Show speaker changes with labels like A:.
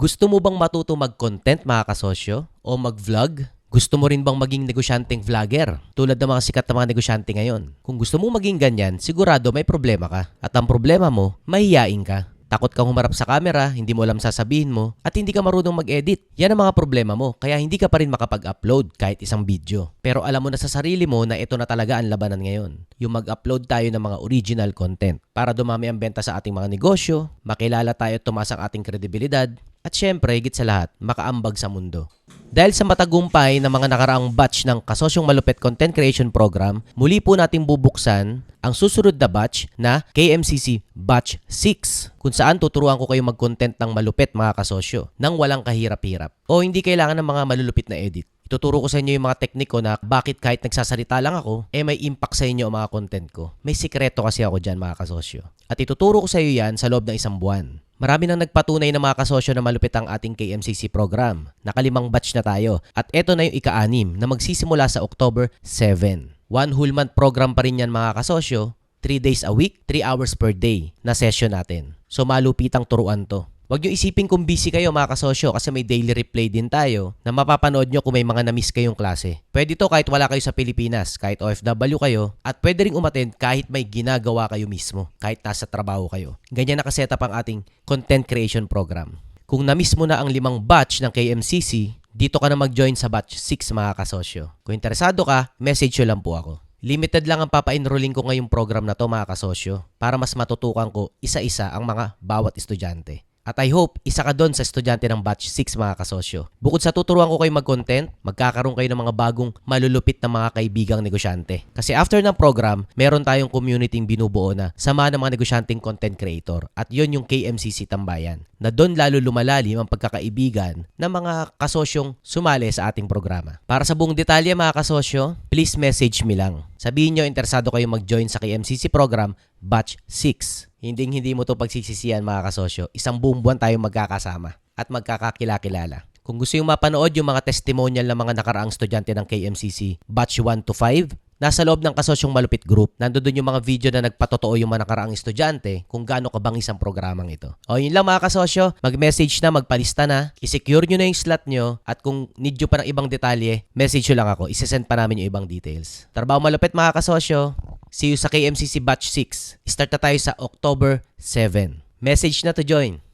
A: Gusto mo bang matuto mag-content mga kasosyo? O mag-vlog? Gusto mo rin bang maging negosyanteng vlogger? Tulad ng mga sikat na mga negosyante ngayon. Kung gusto mo maging ganyan, sigurado may problema ka. At ang problema mo, mahihiyain ka. Takot kang humarap sa camera, hindi mo alam sasabihin mo, at hindi ka marunong mag-edit. Yan ang mga problema mo, kaya hindi ka pa rin makapag-upload kahit isang video. Pero alam mo na sa sarili mo na ito na talaga ang labanan ngayon. Yung mag-upload tayo ng mga original content para dumami ang benta sa ating mga negosyo, makilala tayo at tumaas ang ating kredibilidad, at syempre, higit sa lahat, makaambag sa mundo. Dahil sa matagumpay ng mga nakaraang batch ng Kasosyong Malupit Content Creation Program, muli po natin bubuksan ang susunod na batch na KMCC Batch 6 kung saan tuturuan ko kayo mag-content ng malupit mga kasosyo nang walang kahirap-hirap o hindi kailangan ng mga malulupit na edit. Ituturo ko sa inyo yung mga tekniko na bakit kahit nagsasalita lang ako, eh may impact sa inyo ang mga content ko. May sikreto kasi ako dyan mga kasosyo. At ituturo ko sa iyo yan sa loob ng isang buwan. Marami nang nagpatunay ng mga kasosyo na malupit ang ating KMCC program. Nakalimang batch na tayo. At eto na yung ika-anim na magsisimula sa October 7. One whole month program pa rin yan mga kasosyo. 3 days a week, 3 hours per day na session natin. So malupitang turuan to. Huwag nyo isipin kung busy kayo mga kasosyo kasi may daily replay din tayo na mapapanood nyo kung may mga na-miss kayong klase. Pwede to kahit wala kayo sa Pilipinas, kahit OFW kayo, at pwede ring umattend kahit may ginagawa kayo mismo, kahit nasa trabaho kayo. Ganyan nakasetup ang ating content creation program. Kung na-miss mo na ang limang batch ng KMCC, dito ka na mag-join sa batch 6 mga kasosyo. Kung interesado ka, message nyo lang po ako. Limited lang ang papa-enrolling ko ngayong program na to mga kasosyo para mas matutukan ko isa-isa ang mga bawat estudyante. At I hope isa ka doon sa estudyante ng batch 6 mga kasosyo. Bukod sa tuturuan ko kayo mag-content, magkakaroon kayo ng mga bagong malulupit na mga kaibigang negosyante. Kasi after ng program, meron tayong community binubuo na sama ng mga negosyanteng content creator. At yon yung KMCC Tambayan. Na doon lalo lumalalim ang pagkakaibigan ng mga kasosyong sumali sa ating programa. Para sa buong detalye mga kasosyo, please message me lang. Sabihin nyo interesado kayo mag-join sa KMCC program batch 6. Hindi hindi mo to pagsisisihan mga kasosyo. Isang buong buwan tayong magkakasama at magkakakilala-kilala. Kung gusto yung mapanood yung mga testimonial ng mga nakaraang estudyante ng KMCC batch 1 to 5, nasa loob ng kasosyong malupit group, nandoon yung mga video na nagpatotoo yung mga nakaraang estudyante kung gaano kabangis ang programang ito. O yun lang mga kasosyo, mag-message na, magpalista na, isecure nyo na yung slot nyo at kung need nyo pa ng ibang detalye, message nyo lang ako, isesend pa namin yung ibang details. Trabaho malupit mga kasosyo, see you sa KMCC Batch 6. Start na tayo sa October 7. Message na to join.